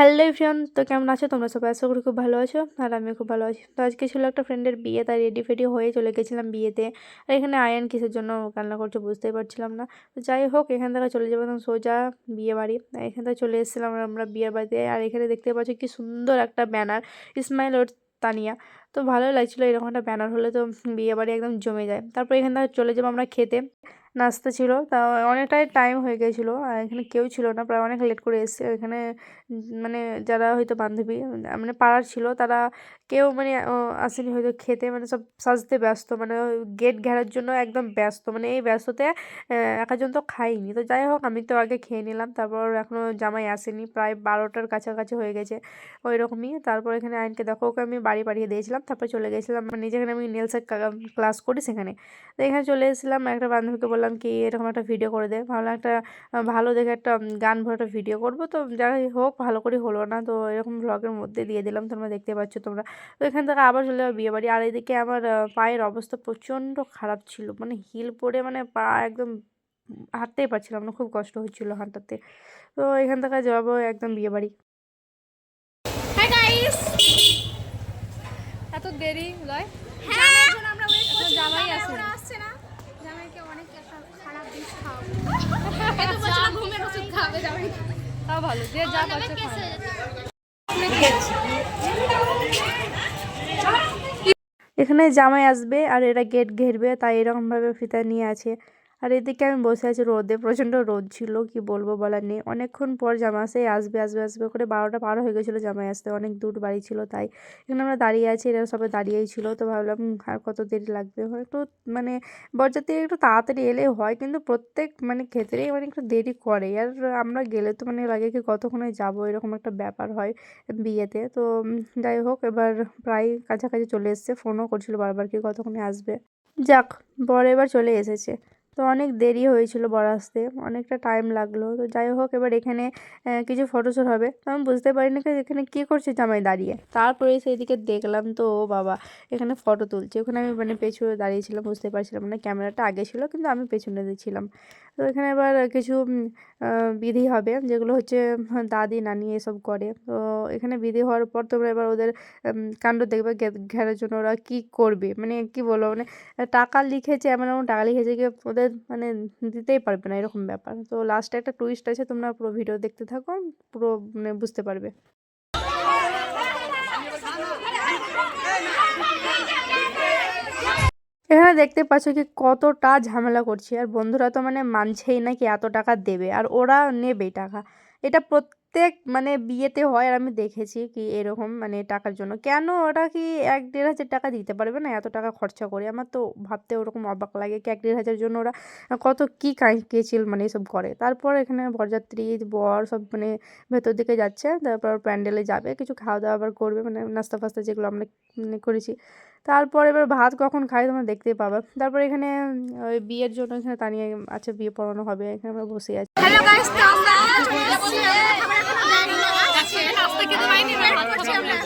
Hello everyone, তো কেমন আছো? তোমরা সবাই আশা করি খুব ভালো আছো, আর আমি খুব ভালো আছি। তো আজকে ছিল একটা ফ্রেন্ডের বিয়ে, তাই রেডি ফেডি হয়ে চলে গেছিলাম বিয়েতে। আর এখানে আয়ান কিসের জন্য কান্না করছে বুঝতেই পারছিলাম না। তো যাই হোক, এখান থেকে চলে যাব তখন সোজা বিয়ে বাড়ি। এখান থেকে চলে এসেছিলাম আমরা বিয়ের বাড়িতে। আর এখানে দেখতে পাচ্ছি কি সুন্দর একটা ব্যানার ইসমাইল ওর তানিয়া। তো ভালোই লাগছিল এরকম একটা ব্যানার হলে তো বিয়ে বাড়ি একদম জমে যায়। তারপর এখান থেকে চলে যাব আমরা খেতে। নাস্তা ছিল। তা অনেকটাই টাইম হয়ে গেছিল। আর এখানে কেউ ছিল না। প্রায় অনেক লেট করে এসছে। এখানে মানে যারা হয়তো বান্ধবী মানে পাড়ার ছিল, তারা কেউ মানে আসেনি হয়তো খেতে। মানে সব সাজতে ব্যস্ত। মানে গেট ঘেরার জন্য একদম ব্যস্ত। মানে এই ব্যস্ততে একাজন তো খাইনি। তো যাই হোক, আমি তো আগে খেয়ে নিলাম। তারপর এখনও জামাই আসেনি। প্রায় বারোটার কাছাকাছি হয়ে গেছে ওই রকমই। তারপর এখানে আইনকে দেখো, ওকে আমি বাড়ি পাঠিয়ে দিয়েছিলাম। তারপর চলে গেছিলাম। মানে যেখানে আমি নেলসের ক্লাস করি সেখানে। তো এখানে চলে এসেছিলাম। একটা বান্ধবীকে বললাম কি এরকম একটা ভিডিও করে দে ভাবলাম একটা ভালো দেখে একটা গান ভরে একটা ভিডিও করব। তো যাই হোক ভালো করে হলো না। তো এরকম ব্লগের মধ্যে দিয়ে দিলাম তোমরা দেখতে পাচ্ছ তোমরা। তো এখান থেকে আবার চলে যাব বিয়ে বাড়ি আর এদিকে আমার পায়ের অবস্থা প্রচণ্ড খারাপ ছিল। মানে হিল পরে মানে পা একদম হাঁটতেই পারছিলাম না। খুব কষ্ট হচ্ছিল হাঁটাতে। তো এখান থেকে যাব একদম বিয়ে বাড়ি হাই এত দেরি লয়? জামাইয়ের আমরা ওয়েট করছি। জামাই আসে আসছে না। অনেক খারাপ ডিশ খাওয়াবো ঘুমের ওষুধ খাবে জামাই তাও ভালো যে যা পাচ্ছে এখানে জামাই আসবে আর এরা গেট ঘেরবে তাই এরকম ভাবে ফিতা নিয়ে আছে। আর এদিকে আমি বসে আছি, রোদে, প্রচণ্ড রোদ ছিল, কি বলব বলার নেই। অনেকক্ষণ পর জামা আসে, আসবে আসবে আসবে করে বারোটা পার হয়ে গেছিল জামাই আসতে। অনেক দূর বাড়ি ছিল তাই। এখানে আমরা দাঁড়িয়ে আছি, এরা সবাই দাঁড়িয়েই ছিল, তো ভাবলাম আর কত দেরি লাগবে? একটু মানে বরযাত্রী একটু তাড়াতাড়ি এলে হয়, কিন্তু প্রত্যেক মানে ক্ষেত্রেই মানে একটু দেরি করে। আর আমরা গেলে তো মানে লাগে কি কতক্ষণে যাব, এরকম একটা ব্যাপার হয় বিয়েতে। তো যাই হোক, এবার প্রায় কাছাকাছি চলে এসছে, ফোনও করছিল বারবার কি কতক্ষণে আসবে। যাক, বর এবার চলে এসেছে। তো অনেক দেরি হয়েছিল বর আসতে। অনেকটা টাইম লাগল। তো যাই হোক, এবার এখানে কিছু ফটোশ্যুট হবে। তো আমি বুঝতে পারি না এখানে কী করছে জামাই দাঁড়িয়ে। তারপরে সেইদিকে দেখলাম, তো ও বাবা, এখানে ফটো তুলছে। ওখানে আমি মানে পেছনে দাঁড়িয়েছিলাম বুঝতে পারছিলাম না। ক্যামেরাটা আগে ছিল, কিন্তু আমি পেছনে ছিলাম। তো এখানে এবার কিছু বিধি হবে যেগুলো হচ্ছে দাদি, নানি এসব করে। তো এখানে বিধি হওয়ার পর তোমরা এবার ওদের কাণ্ড দেখবে ঘেরার জন্য ওরা কী করবে। মানে কি বলব মানে টাকা লিখেছে এমন এমন টাকা লিখেছে কি ওদের মানে দিতেই পারবে না এরকম ব্যাপার। তো লাস্টে একটা টুইস্ট আছে, তোমরা পুরো ভিডিও দেখতে থাকো, পুরো মানে বুঝতে পারবে। এখানে দেখতে পাচ্ছ কি কতটা ঝামেলা করছি। আর বন্ধুরা তো মানে মানছেই না কি এত টাকা দেবে। আর ওরা নেবে টাকা। এটা প্রত্যেক মানে বিয়েতে হয় আর আমি দেখেছি কি এরকম মানে টাকার জন্য। কেন ওরা কি এক দেড় হাজার টাকা দিতে পারবে না? এত টাকা খরচা করে। আমার তো ভাবতে ওরকম অবাক লাগে কি এক দেড় হাজার জন্য ওরা কত কী কেচিল মানে এসব করে। তারপর এখানে বরযাত্রী, বর সব মানে ভেতর দিকে যাচ্ছে। তারপর প্যান্ডেলে যাবে, কিছু খাওয়া দাওয়া আবার করবে মানে নাস্তা ফাস্তা যেগুলো আমরা মানে করেছি। তারপর এবার ভাত কখন খাই তোমরা দেখতেই পাবে। তারপর এখানে ওই বিয়ের জন্য এখানে তানিয়ে আছে, বিয়ে পড়ানো হবে। এখানে আমরা বসে আছি হ্যালো গাইস তো আমরা নাস্তা খেতে পাইনি ওয়েট করছি আমরা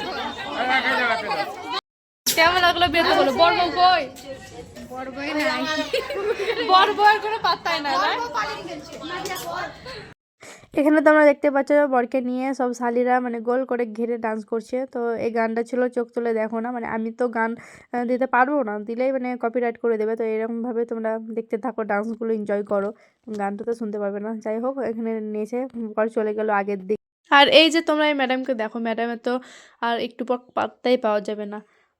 কেমন লাগল বিয়েতে বলো? বর বউ কই? বর বই নাই। বর বউয়ের কোনো পাত্তাই না এখানে তোমরা দেখতে পাচ্ছ বরকে নিয়ে সব শালিরা মানে গোল করে ঘিরে ডান্স করছে। তো এই গানটা ছিল চোখ তুলে দেখো না মানে আমি তো গান দিতে পারব না দিলেই মানে কপিরাইট করে দেবে। তো এরকমভাবে তোমরা দেখতে থাকো ডান্সগুলো এনজয় করো। গানটা তো শুনতে পারবে না। যাই হোক এখানে নিয়েছে পর চলে গেলো আগের দিক। আর এই যে তোমরা এই ম্যাডামকে দেখো ম্যাডামের তো আর একটু পর পাত্তাই পাওয়া যাবে না।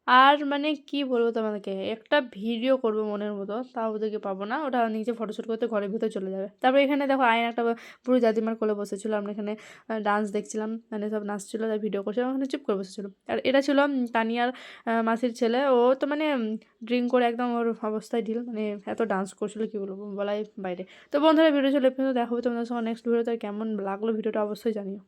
আর মানে কি বলব তোমাদেরকে? একটা ভিডিও করব মনের মতো, তাও ওদেরকে পাবো না। ওটা নিজে ফটোশ্যুট করতে ঘরের ভিতরে চলে যাবে। তারপর এখানে দেখো আয়ন একটা পুরো দাদিমার কোলে বসেছিল। আমরা এখানে ডান্স দেখছিলাম। মানে সব নাচছিল, তাই ভিডিও করছিলাম ওখানে চুপ করে বসেছিল। আর এটা ছিল তানিয়ার মাসির ছেলে। ও তো মানে ড্রিঙ্ক করে একদম ওর অবস্থায় ঢিল। মানে এত ডান্স করছিল, কী বলব? বলাই বাইরে। তো বন্ধুরা ভিডিও চলে কিন্তু দেখাবো তোমাদের সঙ্গে নেক্সট ভিডিওতে কেমন লাগল ভিডিওটা অবশ্যই জানিও।